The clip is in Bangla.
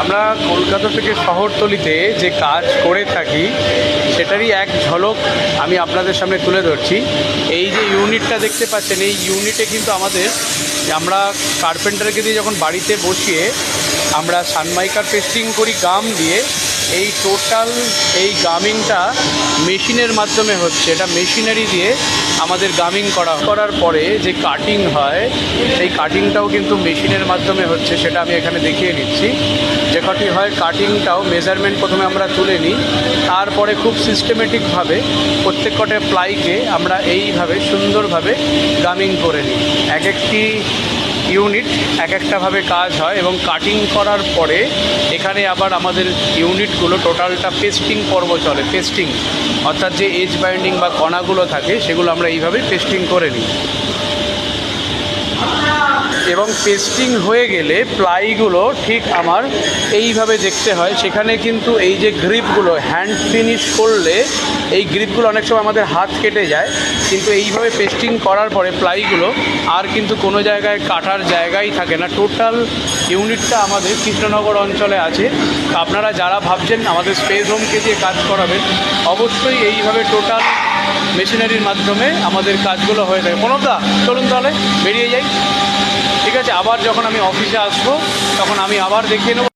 আমরা কলকাতা থেকে শহরতলিতে যে কাজ করে থাকি, সেটারই এক ঝলক আমি আপনাদের সামনে তুলে ধরছি। এই যে ইউনিটটা দেখতে পাচ্ছেন, এই ইউনিটে কিন্তু আমাদের আমরা কার্পেন্টারকে দিয়ে যখন বাড়িতে বসিয়ে আমরা সানমাইকার পেস্টিং করি গাম দিয়ে, এই টোটাল এই গামিংটা মেশিনের মাধ্যমে হচ্ছে। এটা মেশিনারি দিয়ে আমাদের গামিং করা, করার পরে যে কাটিং হয়, সেই কাটিংটাও কিন্তু মেশিনের মাধ্যমে হচ্ছে, সেটা আমি এখানে দেখিয়ে নিচ্ছি। যে কটি হয় কাটিংটাও মেজারমেন্ট প্রথমে আমরা তুলে নিই। তারপরে খুব সিস্টেমেটিকভাবে প্রত্যেক কটে প্লাইকে আমরা এইভাবে সুন্দরভাবে গামিং করে নিই। এক একটি ইউনিট এক একটাভাবে কাজ হয় এবং কাটিং করার পরে এখানে আবার আমাদের ইউনিটগুলো টোটালটা পেস্টিং পর্ব চলে পেস্টিং অর্থাৎ যে এজ বাইন্ডিং বা কণাগুলো থাকে, সেগুলো আমরা এইভাবে পেস্টিং করে নিই। এবং পেস্টিং হয়ে গেলে প্লাইগুলো ঠিক আমার এইভাবে দেখতে হয়। সেখানে কিন্তু এই যে গ্রিপগুলো হ্যান্ড ফিনিশ করলে এই গ্রিপগুলো অনেক সময় আমাদের হাত কেটে যায়। কিন্তু এইভাবে পেস্টিং করার পরে প্লাইগুলো আর কিন্তু কোনো জায়গায় কাটার জায়গাই থাকে না। টোটাল ইউনিটটা আমাদের কৃষ্ণনগর অঞ্চলে আছে। আপনারা যারা ভাবছেন আমাদের স্পেস হোমকে দিয়ে কাজ করাবেন, অবশ্যই এইভাবে টোটাল মেশিনারির মাধ্যমে আমাদের কাজগুলো হয়ে থাকে। প্রণবদা, চলুন তাহলে বেরিয়ে যাই। ঠিক আছে আবার যখন আমি অফিসে আসব তখন আমি আবার দেখিয়ে নেব।